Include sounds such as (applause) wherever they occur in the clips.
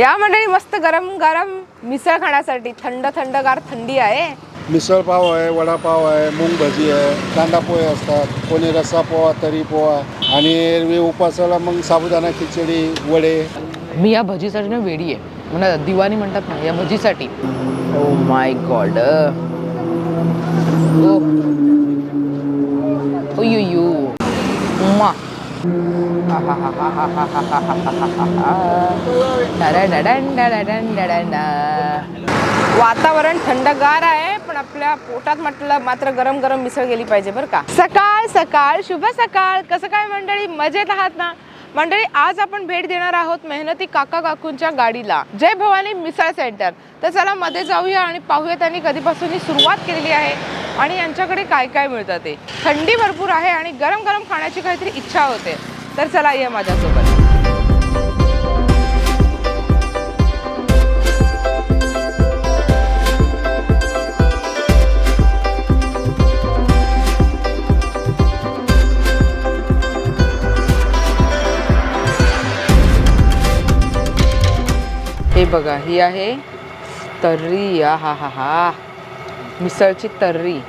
या मंडळी मस्त गरम गरम मिसळ खाण्यासाठी. थंड थंडगार थंडी आहे. मिसळ पाव आहे वडापाव आहे मूग भजी आहे कांदा पोहे असतात कोणी रस्सा पोहा तरी पोहा आणि एरवी उपासाला मग साबुदाणा खिचडी वडे. मी या भजीसाठी ना वेडी आहे. म्हणा दिवाणी म्हणतात ना या भजीसाठी. ओ माय गॉड ओ ओयुयू मा वातावरण थंडगार आहे पण आपल्या पोटात म्हटलं मात्र गरम गरम मिसळ गेली पाहिजे बरं का. सकाळ सकाळ शुभ सकाळ. कसं काय मंडळी? मजेत आहात ना? मंडळी आज आपण भेट देणार आहोत मेहनती काका काकूंच्या गाडीला. जय भवानी मिसळ सेंटर. तर चला मध्ये जाऊया आणि पाहूया त्यांनी कधीपासून ही सुरुवात केलेली आहे आणि यांच्याकडे काय काय मिळतं ते. थंडी भरपूर आहे आणि गरम गरम खाण्याची काहीतरी इच्छा होते. तर चला ये माझ्यासोबत. हे बघा ही आहे तर्री आ हा हा हा. मिसळची तर्री.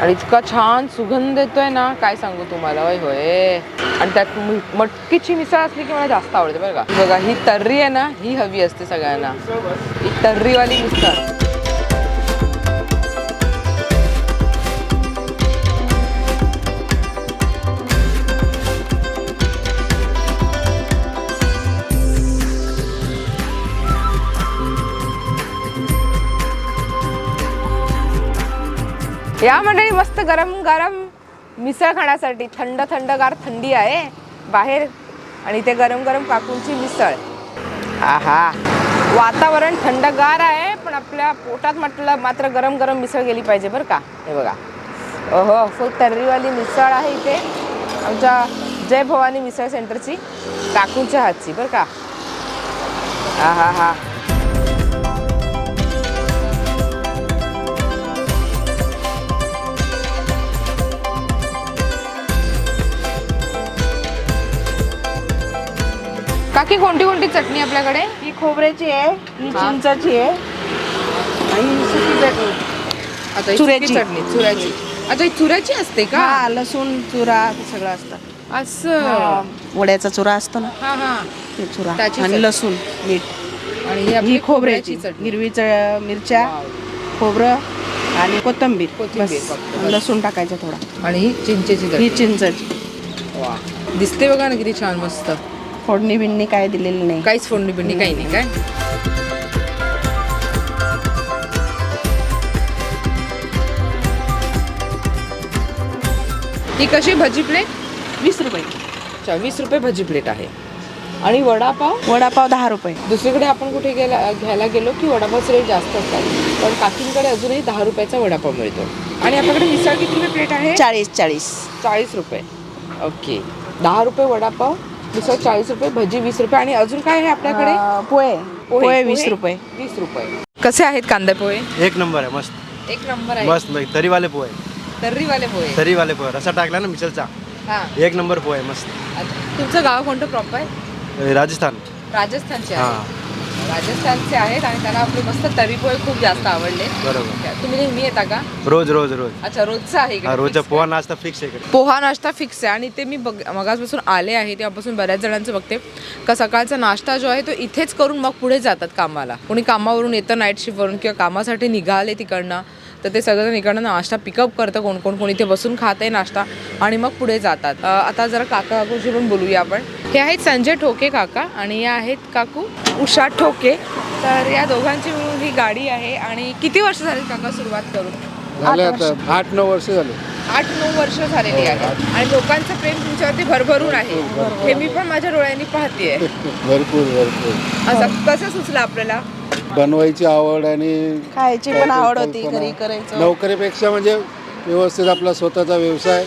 आणि इतका छान सुगंध येतोय ना काय सांगू तुम्हाला होय होय. आणि त्यात मटकीची मिसळ असली की मला जास्त आवडते बरं का. बघा ही तर्री आहे ना ही हवी असते सगळ्यांना. ही तर्रीवाली मिसळ. या मंडळी मस्त गरम गरम मिसळ खाण्यासाठी थंड थंडगार थंडी आहे. बाहेर आणि ते गरम गरम काकूंची मिसळ. हा हा वातावरण थंडगार आहे पण आपल्या पोटात म्हटलं मात्र गरम गरम मिसळ गेली पाहिजे बरं का? हे बघा. ओहो फुल तर्रीवाली मिसळ आहे इथे. आमच्या जय भवानी मिसळ सेंटरची काकूंच्या हातची बरं का? हा हा हा काकी कोणती कोणती चटणी आपल्याकडे? ही खोबऱ्याची आहे ही चिंचाची आहे आणि ही सुकी चटणी. आता ही चुऱ्याची. सुकी चटणी चुऱ्याची. अच्छा ही चुऱ्याची असते का? हा लसूण चुरा सगळं असतं. असं. वड्याचा चुरा असतो ना हा हा. ते चुरा त्याची चटणी. आणि लसूण मीठ. आणि ही आपली ही खोबऱ्याची चटणी. हिरवी च- मिरच्या खोबरं आणि कोथिंबीर. कोथिंबीर बस. फक्त, आणि लसूण टाकायचं थोडा. आणि ही चिंचेची ही चटणी. चिंचाची. वा दिसते बघा ना किती छान मस्त. फोडणी बिडणी काय दिलेली नाही. काहीच फोडणी बिडणी काही नाही काय? ही कशी भजी प्लेट वीस रुपये. अच्छा वीस रुपये भजी प्लेट आहे. आणि वडापाव? वडापाव दहा रुपये. दुसरीकडे आपण कुठे गेला घ्यायला गेलो की वडापावचे रेट जास्त असतात. पण काकींकडे अजूनही दहा रुपयाचा वडापाव मिळतो. आणि आपल्याकडे मिसळ किती रुपये प्लेट आहे? चाळीस चाळीस. चाळीस रुपये. ओके दहा रुपये वडापाव मिसळ चाळीस रुपये भजी वीस रुपये. आणि अजून काय आहे आपल्याकडे? पोहे. पोहे वीस रुपये. वीस रुपये. कसे आहेत कांदे पोहे? एक नंबर आहे मस्त. एक नंबर आहे. मस्त मग तरीवाले पोहे. तर्रीवाले पोहे. तरीवाले पोहे. रसा टाकला ना मिसळचा हा. एक नंबर पोहे मस्त. अच्छा. तुमचं गाव कोणतं प्रॉपर राजस्थान. राजस्थानचे हा. राजस्थानचे आहेत आणि त्यांना आपले मस्त तर्री पोहे खूप जास्त आवडले. बरोबर. तुम्ही नेहमी येता का? रोज रोज रोज. अच्छा रोजचं आहे इकडे रोजचा fix पोहा नाश्ता फिक्स आहे इकडे. पोहा नाश्ता फिक्स आहे आणि ते मी बघ मगाचपासून आले आहे तेव्हापासून बऱ्याच जणांचं बघते. का सकाळचा नाश्ता जो आहे तो इथेच करून मग पुढे जातात कामाला. कोणी कामावरून येतं नाईट शिफ्टवरून किंवा कामासाठी निघाले तिकडनं. तर ते सगळं इकडनं नाश्ता पिकअप करतं कोण कोण कोण इथे बसून खात आहे नाश्ता आणि मग पुढे जातात. आता जरा काका काकूशी पण बोलूया आपण. हे आहेत संजय ठोके काका आणि या आहेत काकू उषा ठोके. तर या दोघांची मिळून ही गाडी आहे आणि किती वर्ष झाली काका सुरुवात करून? झाले आता आठ नऊ वर्ष झाले. आठ नऊ वर्ष झालेली आहे. आणि लोकांचं प्रेम तुमच्यावरती भरभरून आहे. हे मी पण माझ्या डोळ्यांनी पाहतेय. (laughs) भरपूर भरपूर. असं कसं सुचलं आपल्याला? बनवायची आवड आणि खायची पण आवड होती. घरी करायचं. नोकरीपेक्षा म्हणजे व्यवस्थित आपला स्वतःचा व्यवसाय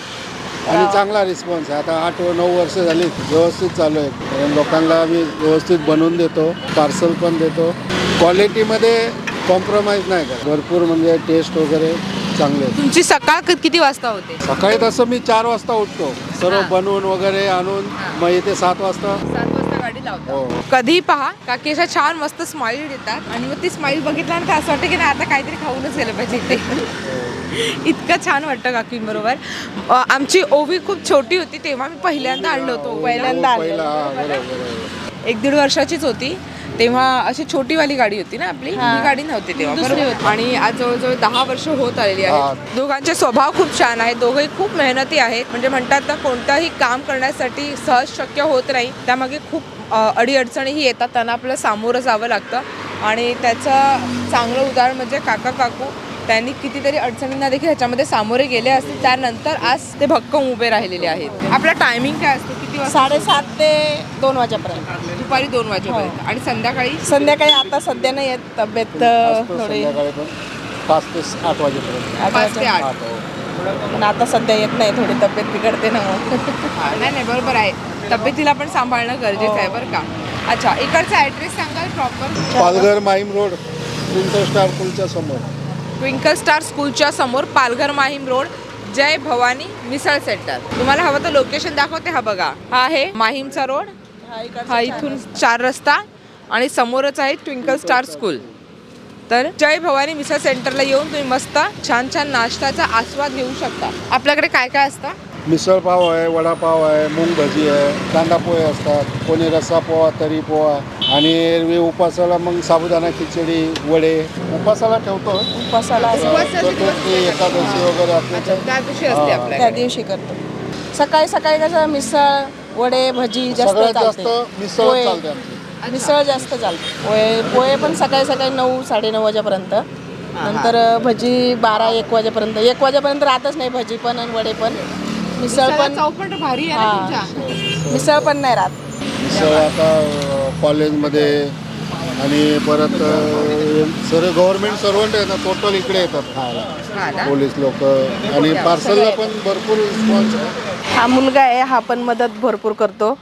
आणि चांगला रिस्पॉन्स आहे. आता आठ व नऊ वर्ष झाली व्यवस्थित चालू आहे. कारण लोकांना आम्ही व्यवस्थित बनवून देतो पार्सल पण देतो. क्वालिटीमध्ये कॉम्प्रोमाइज नाही करत. भरपूर म्हणजे टेस्ट वगैरे चांगले आहे. तुमची सकाळ क- किती वाजता होते? सकाळी तसं मी चार वाजता उठतो. सर्व हा. बनवून वगैरे आणून मग येते सात वाजता. लावता. हो. कधीही पहा काकी अशा छान मस्त स्माईल देतात आणि मग ती स्माईल बघितल्यानंतर असं वाटतं की नाही आता काहीतरी खाऊनच गेलं पाहिजे इथे इतकं छान वाटतं काकींबरोबर अ, आमची ओवी खूप छोटी होती तेव्हा मी पहिल्यांदा आणलं होतं पहिल्यांदा हो, पहिला. हा बरोबर बरोबर. एक दीड वर्षाचीच होती. तेव्हा अशी छोटीवाली गाडी होती ना आपली? ही. गाडी नव्हती तेव्हा बरोबर? आणि आज जवळजवळ दहा वर्ष होत आलेली आहेत दोघांचे स्वभाव खूप छान आहेत. दोघंही खूप मेहनती आहेत. म्हणजे म्हणतात ना कोणतंही काम करण्यासाठी सहज शक्य होत नाही. त्यामागे खूप अडीअडचणीही येतात त्यांना आपल्याला सामोरं जावं लागतं. आणि त्याचं चांगलं उदाहरण म्हणजे काका काकू त्यांनी कितीतरी अडचणींना देखील ह्याच्यामध्ये सामोरे गेले असतील त्यानंतर आज ते भक्कम उभे राहिलेले आहेत. आपला टायमिंग काय असतो? किती वाजता? साडेसात ते दोन वाजेपर्यंत. दुपारी दोन वाजेपर्यंत. आणि संध्याकाळी? संध्याकाळी आता सध्या नाही येत तब्येत थोडी. पाच ते आठ वाजेपर्यंत. आठ पाच ते वाजे- आठ. आठ हो पण आता सध्या येत नाही थोडी तब्येत बिघडते ना मग. हा, नाही नाही बरोबर आहे. तब्येतीला पण सांभाळणं गरजेचं आहे बरं का. अच्छा इकडचा ॲड्रेस सांगाल proper Palghar Mahim road princess star पूलच्या समोर. ट्विंकल स्टार स्कूलच्या समोर पालघर माहीम रोड जय भवानी मिसळ सेंटर. तुम्हाला हवं तर लोकेशन दाखवते हा बघा. हा आहे माहीमचा रोड हा इथून चार रस्ता आणि समोरच आहे ट्विंकल स्टार स्कूल तर जय भवानी मिसळ सेंटरला येऊन तुम्ही मस्त छान छान नाश्त्याचा आस्वाद घेऊ शकता. आपल्याकडे काय काय असतं? मिसळ पाव आहे वडापाव आहे मूग भजी आहे कांदा पोहे असतात. कोणी रस्सा पोहा तरी पोहा. आणि एरवी उपासाला मग साबुदाणा खिचडी वडे. उपासाला ठेवतो. उपासाला चतुर्थी एकादशी वगैरे त्या दिवशी असते. त्या आपल्याकडे. दिवशी करतो. सकाळी सकाळी कसं मिसळ वडे भजी जास्त सगळ्यात जास्त चालते. मिसळ पोहे. चालते आमची मिसळ जास्त चालते. पोहे पोहे पण सकाळी सकाळी नऊ साडेनऊ वाजेपर्यंत. नंतर भजी बारा एक वाजेपर्यंत. एक वाजेपर्यंत राहतच नाही भजी पण आणि वडे पण. मिसळ पण चौपट भारी आहे ना हा. तुमच्या? मिसळ पण नाही राहत. मिसळ आता अ, कॉलेजमध्ये आणि परत अ, सर्व गव्हर्नमेंट सर्वंट आहे ना टोटल इकडे येतात हा ना? खायला पोलीस लोक आणि पार्सलला पण भरपूर रिस्पॉन्स आहे. हा मुलगा आहे हा पण मदत भरपूर करतो.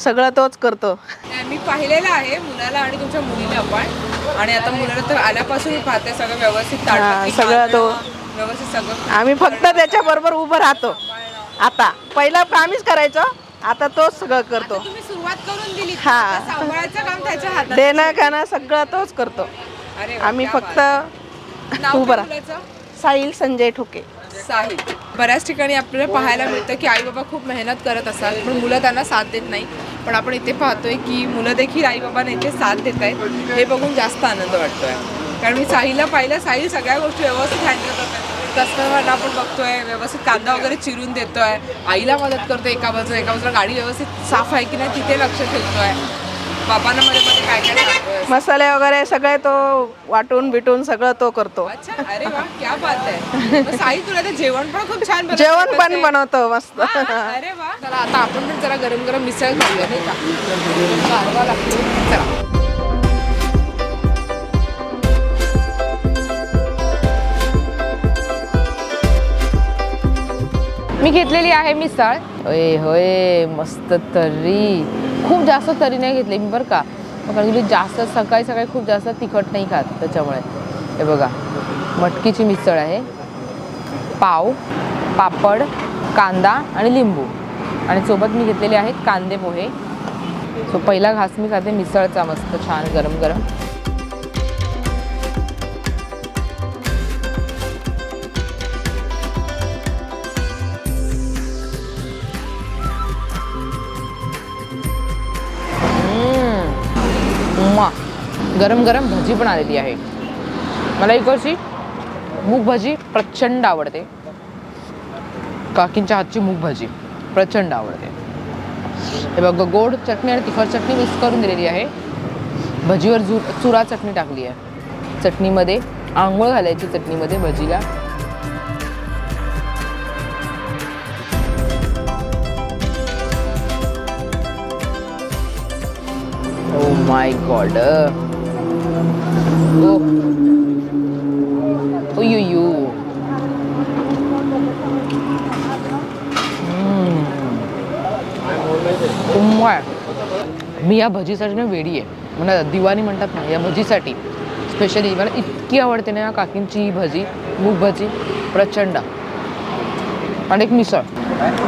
सगळं तोच करतो. नाही, मी पाहिलेलं आहे मुलाला आणि तुमच्या मुलीला पण. आणि आता मुलाला तर आल्यापासून मी पाहते सगळं व्यवस्थित हा, सगळं तो- बांधणं, व्यवस्थित सगळं आम्ही फक्त त्याच्या बरोबर उभं राहतो. आता पहिला आम्हीच करायचो आता तोच सगळं करतो. तुम्ही सुरुवात करून दिली हा. आता सांभाळायचं काम त्याच्या हातात. देणं खाणं सगळं तोच करतो. अरे वा, आम्ही क्या फक्त बात. नाव उभं काय राह. मुलाचं? साहिल संजय ठोके. साहिल. बऱ्याच ठिकाणी आपल्याला पाहायला मिळतं की आई बाबा खूप मेहनत करत असतात पण मुलं त्यांना साथ देत नाही. पण आपण इथे पाहतोय की मुलं देखील आई बाबांना इथे साथ देत आहेत. हे बघून जास्त आनंद वाटतोय. कारण मी साहिलला पाहिलं साहिल सगळ्या गोष्टी व्यवस्थित हँडल करतोय कस्टमरला आपण बघतोय व्यवस्थित कांदा वगैरे चिरून देतोय. आईला मदत करतोय एका बाजूला एका बाजूला गाडी व्यवस्थित साफ आहे की नाही तिथे लक्ष ठेवतोय. बाबांना मध्ये मध्ये काय काय सांगतोय मसाले वगैरे सगळे तो वाटून बिटून सगळं तो करतो. अच्छा अरे वा क्या बात आहे. मग साहिल तुला तर जेवण पण खूप छान बनवता. जेवण येत पण. बनवतो मस्त. हा, अरे वा. चला आता आपण पण जरा गरम गरम मिसळ खाऊया नाही का? गारवा लागतो. चला. मी घेतलेली आहे मिसळ. होय होय मस्त तर्री खूप जास्त तरी नाही घेतली मी बरं का. कारण की जास्त सकाळी सकाळी खूप जास्त तिखट नाही खात त्याच्यामुळे. हे बघा मटकीची मिसळ आहे. पाव पापड कांदा आणि लिंबू. आणि सोबत मी घेतलेले आहेत कांदे पोहे. सो पहिला घास मी खाते मिसळचा मस्त छान गरम गरम गरम गरम भजी पण आलेली आहे. मला इकडची मूग भाजी प्रचंड आवडते. काकींच्या हातची मूग भाजी प्रचंड आवडते. हे बघ गोड चटणी आणि तिखट चटणी मिक्स करून दिलेली आहे. भजीवर जु चुरा चटणी टाकली आहे. चटणीमध्ये आंघोळ घालायची चटणीमध्ये भजीला. ओ माय गॉड ओ Uyuyu. उम्माळ मी या भजीसाठी ना वेडी आहे. मला दिवाणी म्हणतात ना या भजीसाठी. स्पेशली मला इतकी आवडते ना या काकींची ही भजी मूग भजी प्रचंड. आणि एक मिसळ.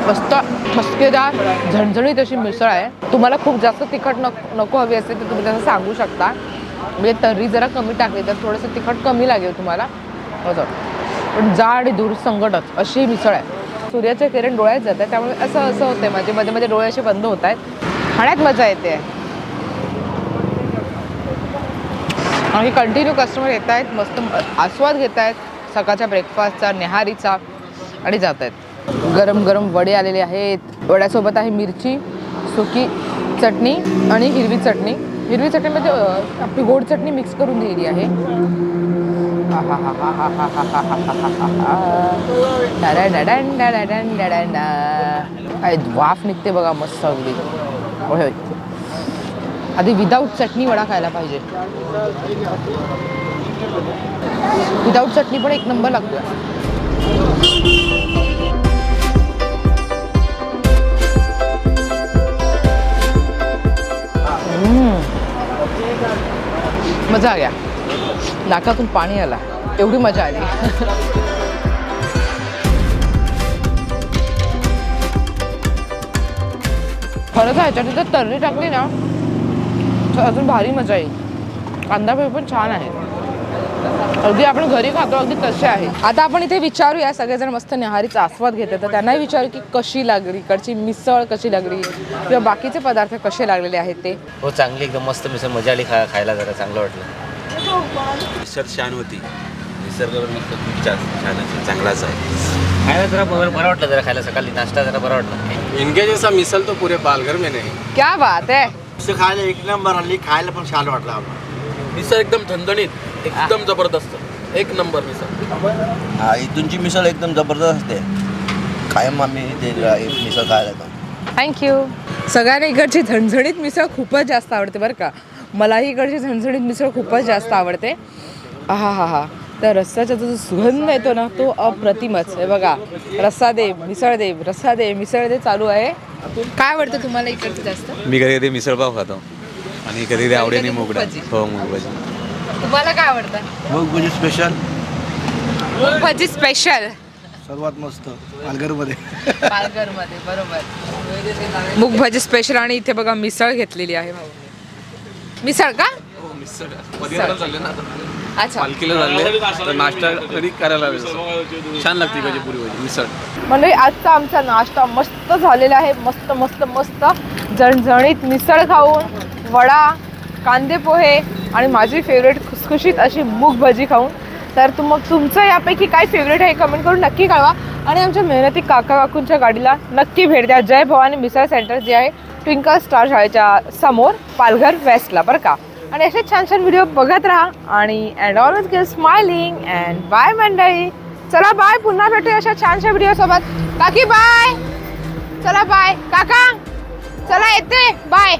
मस्त मस्केदार झणझणीत अशी मिसळ आहे. तुम्हाला खूप जास्त तिखट नको नको हवी असेल तर तुम्ही तसं सांगू शकता. म्हणजे तर्री जरा कमी टाकली तर थोडंसं तिखट कमी लागेल तुम्हाला. हो, असं पण जाड आणि दूर संकटच अशी मिसळ आहे. सूर्याचे किरण डोळ्यात जात आहे त्यामुळे असं असं होतं माझे मध्ये मध्ये डोळे असे बंद होत आहेत. खाण्यात मजा येते. आणि कंटिन्यू कस्टमर येत आहेत. मस्त आस्वाद घेत आहेत. सकाळच्या ब्रेकफास्टचा नेहारीचा. आणि जात आहेत. गरम गरम वडे आलेले आहेत. वड्यासोबत आहे मिरची सुकी चटणी आणि हिरवी चटणी. हिरवी चटणीमध्ये म्हणजे, आपली गोड चटणी मिक्स करून दिलेली आहे. काय वाफ निघते बघा मस्त अगदी. होय. आधी विदाऊट चटणी वडा खायला पाहिजे. विदाऊट चटणी पण एक नंबर लागतो मजा आल्या नाकातून पाणी आला. एवढी मजा आली. खरं तर ह्याच्यात जर तर्री टाकली ना तर अजून भारी मजा येईल. कांदा पण छान आहे. अगदी आपण घरी खातो अगदी तसे आहे. आता आपण इथे विचारूया सगळेजण मस्त न्याहारीचा आस्वाद घेते तर त्यांनाही विचारू की कशी लागली इकडची मिसळ कशी लागली किंवा बाकीचे पदार्थ कसे लागलेले आहेत ते. हो चांगली एकदम मस्त मिसळ मजा आली खा खायला जरा चांगलं वाटलं. मिसळ छान होती. निसर्ग मस्त खूप छान छान चांगलाच आहे. खायला जरा बरं बरं वाटलं जरा खायला सकाळी नाश्ता जरा बरं वाटलं. इनके जैसा मिसल तो पूरे पालघर में नहीं. क्या बात आहे. खायला एक नंबर आली खायला पण छान वाटलं मिसळ एकदम ठणठणीत. एकदम जबरदस्त. एक नंबर मिसळ. हा इथूनची मिसळ एकदम जबरदस्त असते कायम आम्ही ते मिसळ खायला जातो थँक्यू सगळ्यांना इकडची झणझणीत मिसळ खूपच जास्त आवडते बरं का. मलाही इकडची झणझणीत मिसळ खूपच जास्त आवडते. हा हा हा. तर रस्साचा जो सुगंध येतो ना तो अप्रतिमच. हे बघा रस्सा दे मिसळ दे रस्सा दे मिसळ दे चालू आहे. काय आवडतं तुम्हाला इकडचं जास्त? मी कधी कधी मिसळपाव खातो. आणि कधी कधी आवडीने मुगडा. हो मुगभाजी. तुम्हाला काय आवडतं? मग म्हणजे स्पेशल भाजी स्पेशल सर्वात मस्त. पालघरमध्ये. पालघरमध्ये बरोबर. मूग भाजी स्पेशल आणि इथे बघा मिसळ घेतलेली आहे भाऊनी. मिसळ का? पदिराला चालले ना अच्छा. पालखीला चालले. तर नाश्ता कधी करायला वेळ छान लागते इकडची पुरी भाजी मिसळ. म्हणजे आजचा आमचा नाश्ता मस्त झालेला आहे. मस्त मस्त मस्त. झणझणीत मिसळ खाऊन वडा कांदे पोहे आणि माझी फेवरेट खुसखुशीत अशी मूग भजी खाऊन. तर तुम मग तुमचं यापैकी काय फेवरेट आहे कमेंट करून नक्की कळवा. आणि आमच्या मेहनती काका काकूंच्या गाडीला नक्की भेट द्या. जय भवानी मिसळ सेंटर जे आहे ट्विंकल स्टार शाळेच्या समोर पालघर वेस्टला बरं का? आणि असे छान छान व्हिडिओ बघत राहा. आणि and always give smiling and bye मंडळी चला बाय पुन्हा भेटूया अशा छानशा व्हिडिओ सोबत. काकी बाय चला बाय काका चला येते. बाय